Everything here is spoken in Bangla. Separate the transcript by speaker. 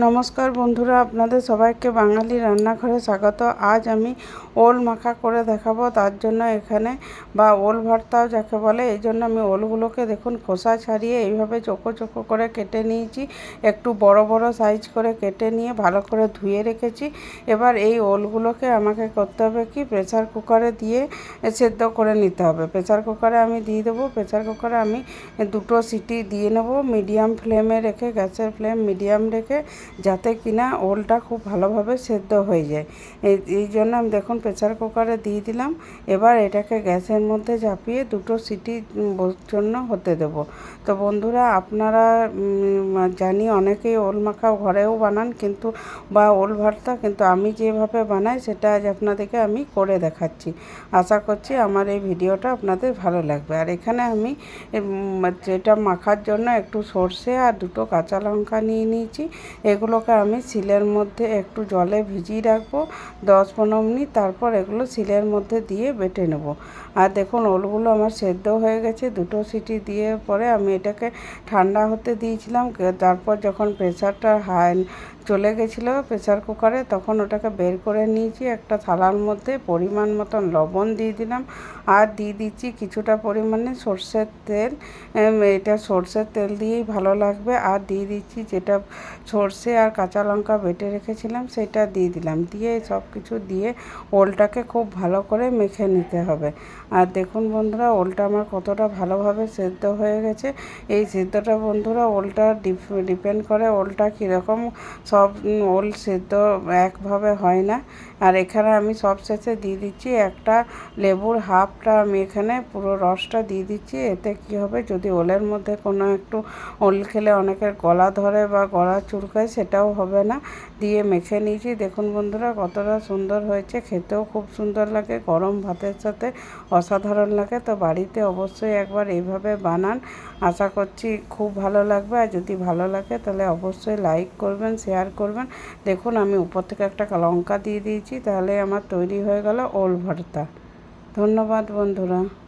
Speaker 1: নমস্কার বন্ধুরা, আপনাদের সবাইকে বাঙালি রান্নাঘরে স্বাগত। আজ আমি ওল মাখা করে দেখাবো, তার জন্য এখানে বা ওল ভর্তাও যাকে বলে, এই জন্য আমি ওলগুলোকে দেখুন খোসা ছাড়িয়ে এইভাবে চোখো চোখো করে কেটে নিয়েছি। একটু বড় বড় সাইজ করে কেটে নিয়ে ভালো করে ধুয়ে রেখেছি। এবার এই ওলগুলোকে আমাকে করতে হবে কি, প্রেসার কুকারে দিয়ে সেদ্ধ করে নিতে হবে। প্রেসার কুকারে আমি দিয়ে দেবো, প্রেসার কুকারে আমি দুটো সিটি দিয়ে নেব, মিডিয়াম ফ্লেমে রেখে, গ্যাসের ফ্লেম মিডিয়াম রেখে যাতে কিনা ওলটা খুব ভালোভাবে সেদ্ধ হয়ে যায়। এই জন্য আমি দেখুন প্রেসার কুকারে দিয়ে দিলাম। এবার এটাকে গ্যাসের মধ্যে চাপিয়ে দুটো সিটি জন্য হতে দেব। তো বন্ধুরা, আপনারা জানি অনেকেই ওল মাখা ঘরেও বানান, কিন্তু, বা ওল ভর্তা, কিন্তু আমি যেভাবে বানাই সেটা আজ আপনাদেরকে আমি করে দেখাচ্ছি। আশা করছি আমার এই ভিডিওটা আপনাদের ভালো লাগবে। আর এখানে আমি যেটা মাখার জন্য একটু সর্ষে আর দুটো কাঁচা লঙ্কা নিয়ে নিয়েছি। এগুলোকে আমি সিলের মধ্যে একটু জলে ভিজিয়ে রাখব, দশ পনেরো মিনিট, তারপর এগুলো সিলের মধ্যে দিয়ে বেটে নেব। আর দেখুন, ওলগুলো আমার সেদ্ধ হয়ে গেছে, দুটো সিটি দিয়ে পরে আমি এটাকে ঠান্ডা হতে দিয়েছিলাম তারপর যখন প্রেশারটা হাই চলে গেছিল প্রেশার কুকারে, তখন ওটাকে বের করে নিয়েছি, একটা থালার মধ্যে পরিমাণ মতন লবণ দিয়ে দিলাম। আর দিয়ে দিচ্ছি কিছুটা পরিমাণে সর্ষের তেল এটা সর্ষের তেল দিয়েই ভালো লাগবে। আর দিয়ে দিচ্ছি যেটা সর্ষে আর কাঁচা লঙ্কা বেটে রেখেছিলাম, সেটা দিয়ে দিলাম। দিয়ে সব কিছু দিয়ে ওলটাকে খুব ভালো করে মেখে নিতে হবে। আর দেখুন বন্ধুরা, ওলটা আমার কতটা ভালোভাবে সেদ্ধ হয়ে গেছে। এই সেদ্ধটা বন্ধুরা, ওলটা ডিপেন্ড করে ওলটা কীরকম সব ওল সেদ্ধ একভাবে হয় না। আর এখানে আমি সব শেষে দিয়ে দিচ্ছি একটা লেবুর হাফটা আমি এখানে পুরো রসটা দিয়ে দিচ্ছি। এতে কি হবে? যদি ওলের মধ্যে কোনো একটু ওল খেলে অনেকের গলা ধরে বা গলা চুলকায়, সেটাও হবে না। দিয়ে মেখে নিয়েছি। দেখুন বন্ধুরা, কতটা সুন্দর হয়েছে। খেতেও খুব সুন্দর লাগে। গরম ভাতের সাথে অসাধারণ লাগে। তো বাড়িতে অবশ্যই একবার এইভাবে বানান। আশা করছি খুব ভালো লাগবে। আর যদি ভালো লাগে, তাহলে অবশ্যই লাইক করবেন, শেয়ার করবেন। দেখুন, আমি উপর থেকে একটা লঙ্কা দিয়ে দিয়েছি। তাহলে আমার তৈরি হয়ে গেল ওল ভর্তা। ধন্যবাদ বন্ধুরা।